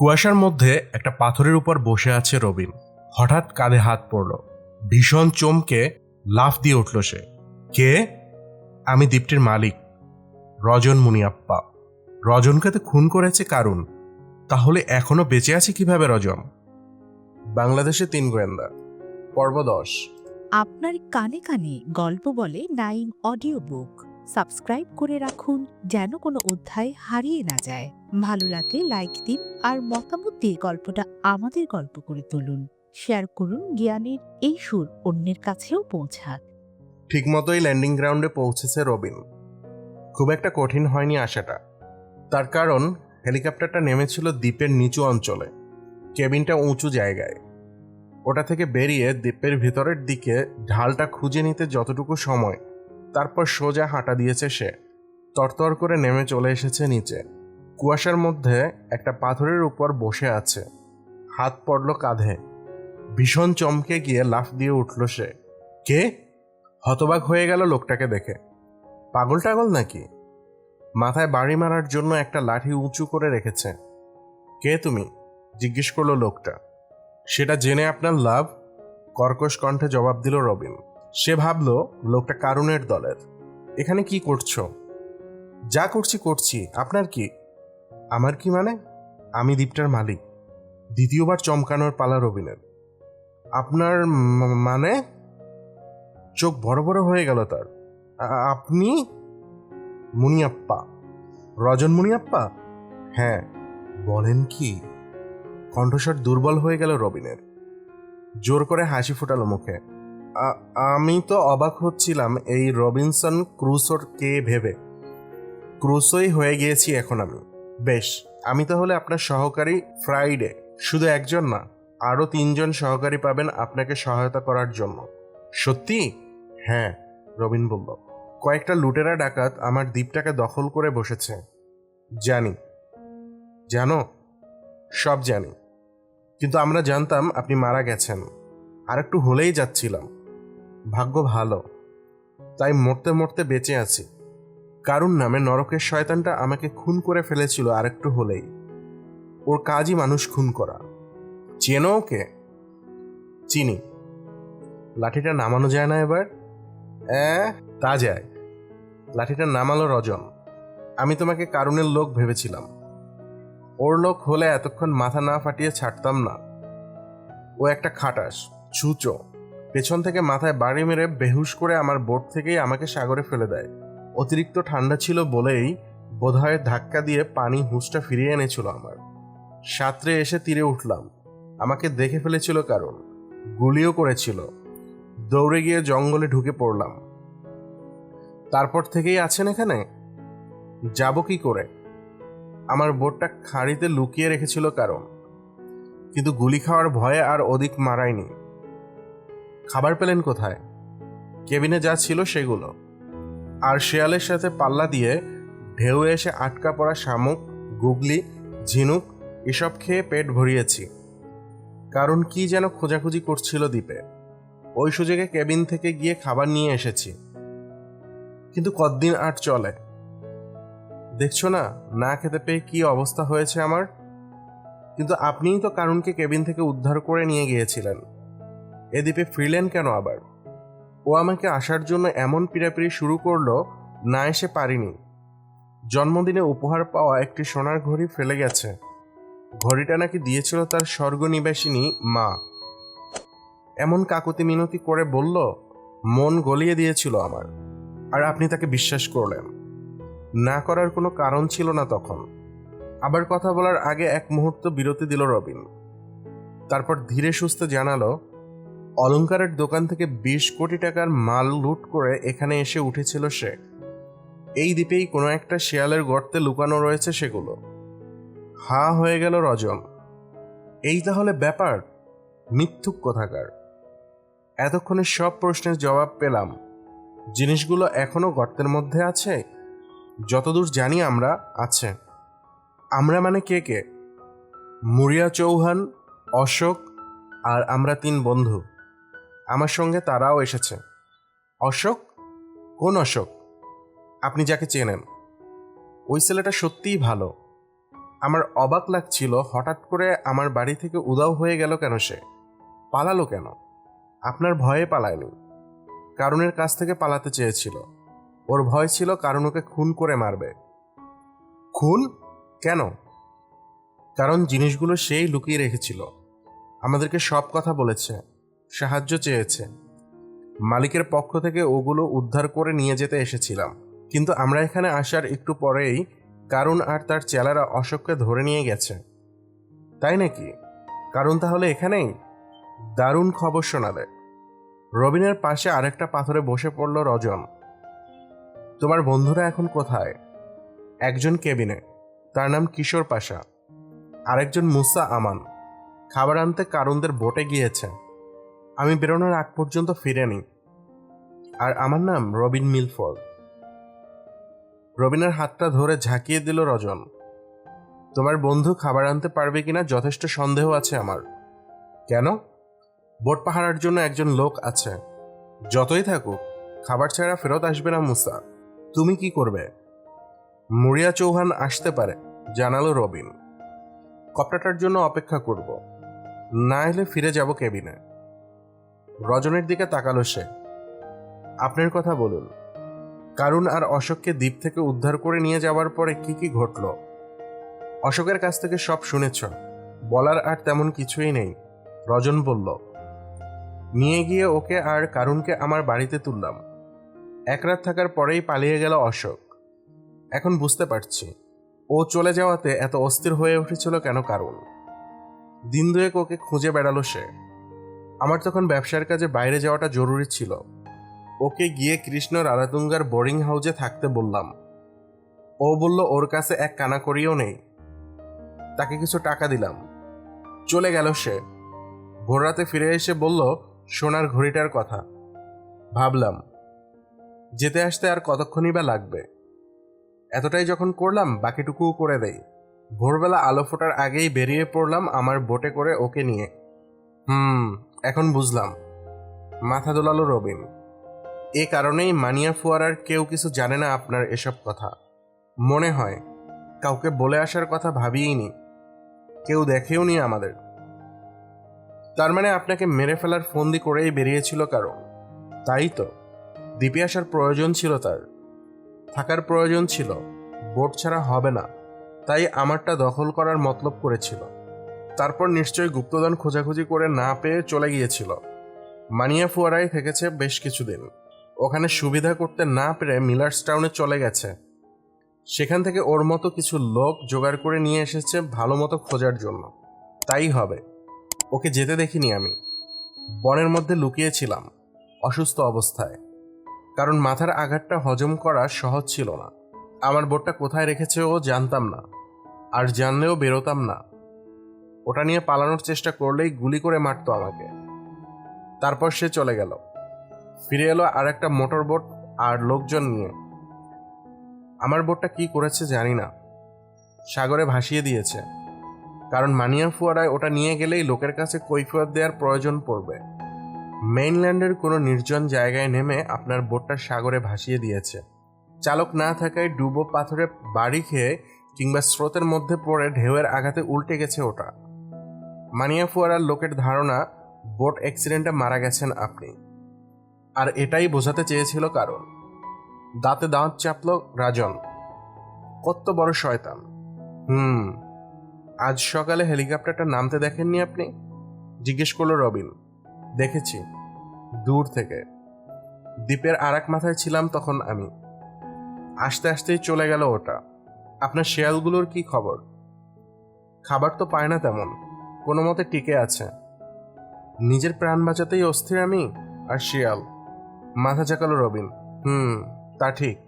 কুয়াশার মধ্যে একটা পাথরের উপর বসে আছে রবিন। হঠাৎ কাঁধে হাত পড়ল। ভীষণ চমকে লাফ দিয়ে উঠল সে। কে? আমি দ্বীপটির মালিক, রজন মুনিয়াপ্পা। রজনকে তো খুন করেছে কারণ তাহলে এখনও বেঁচে আছে কীভাবে রজন? বাংলাদেশে তিন গোয়েন্দা। পর্ব দশ। আপনার কানে কানে গল্প বলে নাইন অডিও বুক। সাবস্ক্রাইব করে রাখুন যেন কোনো অধ্যায় হারিয়ে না যায়। ভালো লাগলে লাইক দিন আর মতামত দিয়ে গল্পটা আমাদের গল্প করে তুলুন। শেয়ার করুন জ্ঞানের এই সুর অন্যের কাছেও পৌঁছাক। ঠিকমতোই ল্যান্ডিং গ্রাউন্ডে পৌঁছেছে রবিন। খুব একটা কঠিন হয়নি আসাটা তার কারণ হেলিকপ্টারটা নেমেছিল দ্বীপের নিচু অঞ্চলে, কেবিনটা উঁচু জায়গায়। ওটা থেকে বেরিয়ে দ্বীপের ভিতরের দিকে ঢালটা খুঁজে নিতে যতটুকু সময় তারপর সোজা হাঁটা দিয়েছে সে। তরতর করে নেমে চলে এসেছে নিচে। কুয়াশার মধ্যে একটা পাথরের উপর বসে আছে। হাত পড়ল কাঁধে। ভীষণ চমকে গিয়ে লাফ দিয়ে উঠল সে। কে? হতবাক হয়ে গেল লোকটাকে দেখে। পাগল টাগল নাকি? মাথায় বাড়ি মারার জন্য একটা লাঠি উঁচু করে রেখেছে। কে তুমি? জিজ্ঞেস করল লোকটা। সেটা জেনে আপনার লাভ? কর্কশ কণ্ঠে জবাব দিল রবিন। সে ভাবলো, লোকটা কারুনের দলের। এখানে কি করছ? যা করছি করছি। আপনার কি? আমার কি মানে? আমি দ্বীপটার মালিক। দ্বিতীয়বার চমকানোর পালা রবিনের। আপনার মানে? চোখ বড় বড় হয়ে গেল তার। আপনি? মুনিয়াপ্পা। রজন মুনিয়াপ্পা? হ্যাঁ। বলেন কি? কণ্ঠস্বর দুর্বল হয়ে গেল রবিনের। জোর করে হাসি ফুটালো মুখে। আমি তো অবাক হচ্ছিলাম এই রবিনসন ক্রুসোর কে ভেবে। ক্রুসোই হয়ে গিয়েছি এখন আমি। বেশ, আমি তাহলে আপনার সহকারী ফ্রাইডে। শুধু একজন না, আরও তিনজন সহকারী পাবেন আপনাকে সহায়তা করার জন্য। সত্যি? হ্যাঁ রবিন বলল। কয়েকটা লুটেরা ডাকাত আমার দ্বীপটাকে দখল করে বসেছে। জানি। জানো? সব জানি। কিন্তু আমরা জানতাম আপনি মারা গেছেন। আর একটু হলেই যাচ্ছিলাম। ভাগ্য ভালো। তাই মরতে মরতে বেঁচে আছি। কারুর নামে নরকের শয়তানটা আমাকে খুন করে ফেলেছিল আর একটু হলেই। ওর কাজই মানুষ খুন করা। চেনো ওকে? চিনি। লাঠিটা নামানো যায় না এবার? অ্যাঁ, তা যায়। লাঠিটা নামালো রজন আমি তোমাকে কারণের লোক ভেবেছিলাম। ওর লোক হলে এতক্ষণ মাথা না ফাটিয়ে ছাড়তাম না। ও একটা খাটাস, ছুচো। পেছন থেকে মাথায় বাড়ি মেরে বেহুশ করে আমার বোট থেকেই আমাকে সাগরে ফেলে দেয়। অতিরিক্ত ঠান্ডা ছিল বলেই বোধহয় ধাক্কা দিয়ে পানি হুঁসটা ফিরিয়ে এনেছিল আমার। সাঁতরে এসে তীরে উঠলাম। আমাকে দেখে ফেলেছিল কারণ, গুলিও করেছিল। দৌড়ে গিয়ে জঙ্গলে ঢুকে পড়লাম। তারপর থেকেই আছেন এখানে? যাব কি করে? আমার বোটটা খাড়িতে লুকিয়ে রেখেছিল কারণ। কিন্তু গুলি খাওয়ার ভয়ে আর অধিক মারায়নি খাবার পেলেন কোথায়? কেবিনে যা ছিল সেগুলো। আর শেয়ালের সাথে পাল্লা দিয়ে ঢেউ এসে আটকা পড়া শামুক, গুগলি, ঝিনুক, এসব খেয়ে পেট ভরিয়েছি। কারণ কি যেন খোঁজাখুঁজি করছিল দ্বীপে। ওই সুযোগে কেবিন থেকে গিয়ে খাবার নিয়ে এসেছি। কিন্তু কতদিন আর চলে? দেখছ না না খেতে পেয়ে কি অবস্থা হয়েছে আমার? কিন্তু আপনিই তো কারণকে কেবিন থেকে উদ্ধার করে নিয়ে গিয়েছিলেন। এ দ্বীপে ফিরলেন কেন আবার? ও আমাকে আসার জন্য এমন পিড়াপিড়ি শুরু করল না এসে পারিনি। জন্মদিনে উপহার পাওয়া একটি সোনার ঘড়ি ফেলে গেছে। ঘড়িটা নাকি দিয়েছিল তার স্বর্গনিবাসিনী মা। এমন কাকুতি মিনতি করে বলল, মন গলিয়ে দিয়েছিল আমার, আর আপনি তাকে বিশ্বাস করলেন। না করার কোনো কারণ ছিল না তখন। আবার কথা বলার আগে এক মুহূর্ত বিরতি দিল রবিন। তারপর ধীরে সুস্থে জানালো অলংকারের দোকান থেকে বিশ কোটি টাকার মাল লুট করে এখানে এসে উঠেছিল সে। এই দ্বীপেই কোনো একটা শেয়ালের গর্তে লুকানো রয়েছে সেগুলো। হা হয়ে গেল রজন এই তাহলে ব্যাপার? মিথ্যুক কোথাকার। এতক্ষণে সব প্রশ্নের জবাব পেলাম। জিনিসগুলো এখনও গর্তের মধ্যে আছে? যতদূর জানি আমরা, আছে। আমরা মানে কে কে? মুরিয়া চৌহান, অশোক, আর আমরা তিন বন্ধু। আমার সঙ্গে তারাও এসেছে। অশোক? কোন অশোক? আপনি যাকে চেনেন। ওই ছেলেটা সত্যিই ভালো। আমার অবাক লাগছিল হঠাৎ করে আমার বাড়ি থেকে উদাও হয়ে গেল কেন সে? পালালো কেন? আপনার ভয়ে পালায়নি। কারণের কাছ থেকে পালাতে চেয়েছিল। ওর ভয় ছিল কারণ ওকে খুন করে মারবে। খুন? কেন? কারণ জিনিসগুলো সেই লুকিয়ে রেখেছিল। আমাদেরকে সব কথা বলেছে। সাহায্য চেয়েছে। মালিকের পক্ষ থেকে ওগুলো উদ্ধার করে নিয়ে যেতে এসেছিলাম। কিন্তু আমরা এখানে আসার একটু পরেই কারণ আর তার চেলারা অশোককে ধরে নিয়ে গেছে। তাই নাকি? কারণ তাহলে এখানেই? দারুণ খবর শোনালে। রবিনের পাশে আরেকটা পাথরে বসে পড়ল রজন। তোমার বন্ধুরা এখন কোথায়? একজন কেবিনে। তার নাম কিশোর পাশা। আরেকজন মুসা আমান। খাবার আনতে কারণদের বোটে গিয়েছে। আমি বেরোনোর আগ পর্যন্ত ফিরেনি। আর আমার নাম রবিন মিলফোর্ড রবিনের হাতটা ধরে ঝাঁকিয়ে দিল রজন। তোমার বন্ধু খাবার আনতে পারবে কিনা যথেষ্ট সন্দেহ আছে আমার। কেন? বোট পাহারার জন্য একজন লোক আছে। যতই থাকুক, খাবার ছাড়া ফেরত আসবে না মুসা। তুমি কি করবে? মুরিয়া চৌহান আসতে পারে, জানালো রবিন। কপ্টাটার জন্য অপেক্ষা করব। না এলে ফিরে যাব কেবিনে। রজনের দিকে তাকালো সে। আপনার কথা বলুন। কারণ আর অশোককে দ্বীপ থেকে উদ্ধার করে নিয়ে যাওয়ার পরে কি কি ঘটল? অশোকের কাছ থেকে সব শুনেছ। বলার আর তেমন কিছুই নেই। রজন বলল, নিয়ে গিয়ে ওকে আর কারুনকে আমার বাড়িতে তুললাম। এক রাত থাকার পরেই পালিয়ে গেল অশোক। এখন বুঝতে পারছি, ও চলে যাওয়াতে এত অস্থির হয়ে উঠেছিল কেন কারণ দিন দুয়েক ওকে খুঁজে বেড়ালো সে। আমার তখন ব্যবসার কাজে বাইরে যাওয়াটা জরুরি ছিল। ওকে গিয়ে কৃষ্ণ রারাতুঙ্গার বোর্ডিং হাউসে থাকতে বললাম। ও বলল, ওর কাছে এক কানা করিও নেই। তাকে কিছু টাকা দিলাম। চলে গেল সে। ভোররাতে ফিরে এসে বলল, সোনার ঘড়িটার কথা। ভাবলাম, যেতে আসতে আর কতক্ষণই বা লাগবে? এতটাই যখন করলাম, বাকিটুকুও করে দেই। ভোরবেলা আলো ফোটার আগেই বেরিয়ে পড়লাম আমার বোটে করে ওকে নিয়ে। হুম এখন বুঝলাম। মাথা দোলালো রবিন। এ কারণেই মানিয়া ফুয়ারার কেউ কিছু জানে না আপনার এসব কথা। মনে হয়, কাউকে বলে আসার কথা ভাবিয়েইনি কেউ দেখেও নি আমাদের। তার মানে আপনাকে মেরে ফেলার ফন্দি করেই বেরিয়েছিল কারণ। তাই তো। দ্বীপে আসার প্রয়োজন ছিল তার। থাকার প্রয়োজন ছিল। বোট ছাড়া হবে না। তাই আমারটা দখল করার মতলব করেছিল। তারপর নিশ্চয়ই গুপ্তধন খোঁজাখুঁজি করে না পেয়ে চলে গিয়েছিল। মানিয়া ফুয়ারাই থেকেছে বেশ কিছুদিন। ওখানে সুবিধা করতে না পেরে মিলার্স টাউনে চলে গেছে। সেখান থেকে ওর মতো কিছু লোক জোগাড় করে নিয়ে এসেছে ভালো মতো খোঁজার জন্য। তাই হবে। ওকে যেতে দেখিনি আমি। বনের মধ্যে লুকিয়েছিলাম, অসুস্থ অবস্থায়। কারণ মাথার আঘাতটা হজম করা সহজ ছিল না। আমার বোটটা কোথায় রেখেছে ও জানতাম না। আর জানলেও বেরোতাম না। ওটা নিয়ে পালানোর চেষ্টা করলেই গুলি করে মারতো আমাকে। তারপর সে চলে গেল। ফিরে এলো আর একটা মোটর বোট আর লোকজন নিয়ে। আমার বোটটা কি করেছে জানি না। সাগরে ভাসিয়ে দিয়েছে। কারণ মানিয়া ফুয়ারায় ওটা নিয়ে গেলেই লোকের কাছে কৈফিয়ত দেওয়ার প্রয়োজন পড়বে। মেইনল্যান্ডের কোনো নির্জন জায়গায় নেমে আপনার বোটটা সাগরে ভাসিয়ে দিয়েছে। চালক না থাকায় ডুবো পাথরে বাড়ি খেয়ে কিংবা স্রোতের মধ্যে পড়ে ঢেউয়ের আঘাতে উল্টে গেছে ওটা। মানিয়া ফুয়ারার লোকের ধারণা, বোট অ্যাক্সিডেন্টে মারা গেছেন আপনি। আর এটাই বোঝাতে চেয়েছিল কারণ। দাঁতে দাঁত চাপল রাজন। কত বড় শয়তান। হুম, আজ সকালে হেলিকপ্টারটা নামতে দেখেননি আপনি? জিজ্ঞেস করল রবিন। দেখেছি, দূর থেকে। দ্বীপের আর এক মাথায় ছিলাম তখন আমি। আস্তে আস্তেই চলে গেল ওটা। আপনার শেয়ালগুলোর কি খবর? খাবার তো পায় না তেমন। কোনো মতে টিকে আছে। নিজের প্রাণ বাঁচাতেই অস্থির আমি আর শিয়াল। মাথা চাকালো রবিন। হুম, তা ঠিক।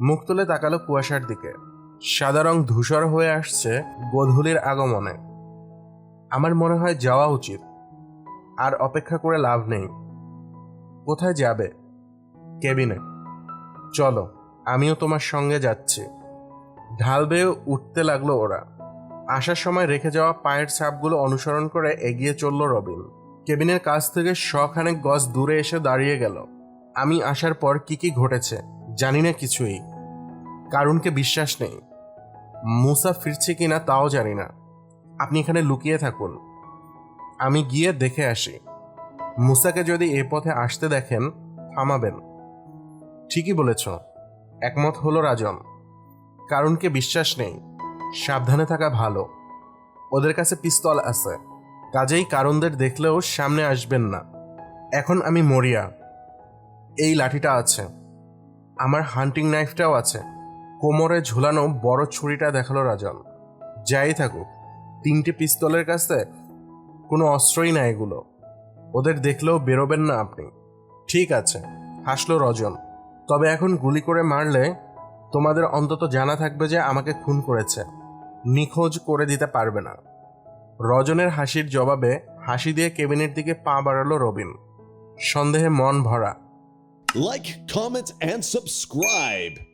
মুখ তুলে তাকালো কুয়াশার দিকে। সাদা রং ধূসর হয়ে আসছে গোধূলির আগমনে। আমার মনে হয় যাওয়া উচিত। আর অপেক্ষা করে লাভ নেই। কোথায় যাবে? কেবিনে। চলো, আমিও তোমার সঙ্গে যাচ্ছি। ঢাল বেয়ে উঠতে লাগল ওরা। আসার সময় রেখে যাওয়া পায়ের ছাপগুলো অনুসরণ করে এগিয়ে চলল রবিন। কেবিনের কাছ থেকে শখানেক গজ দূরে এসে দাঁড়িয়ে গেল। আমি আসার পর কি কি ঘটেছে, জানি না কিছুই। কারুনকে বিশ্বাস নেই। মুসা ফিরছে কিনা তাও জানি না। আপনি এখানে লুকিয়ে থাকুন। আমি গিয়ে দেখে আসি। মুসাকে যদি এ পথে আসতে দেখেন, থামাবেন। ঠিকই বলেছ। একমত হলো রাজন। কারণকে বিশ্বাস নেই। সাবধানে থাকা ভালো। ওদের কাছে পিস্তল আছে। কাজেই কারণদের দেখলেও সামনে আসবেন না। এখন আমি মরিয়া। এই লাঠিটা আছে। আমার হান্টিং নাইফটাও আছে। কোমরে ঝুলানো বড় ছুরিটা দেখাল রাজন। যাই থাকুক, তিনটে পিস্তলের কাছে কোনো অস্ত্রই না এগুলো। ওদের দেখলেও বেরোবেন না আপনি। ঠিক আছে, হাসলো রজন। তবে এখন গুলি করে মারলে তোমাদের অন্তত জানা থাকবে যে আমাকে খুন করেছে। নিখোঁজ করে দিতে পারবে না। রজনের হাসির জবাবে হাসি দিয়ে কেবিনের দিকে পা বাড়ালো রবিন। সন্দেহে মন ভরা। Like comment and subscribe.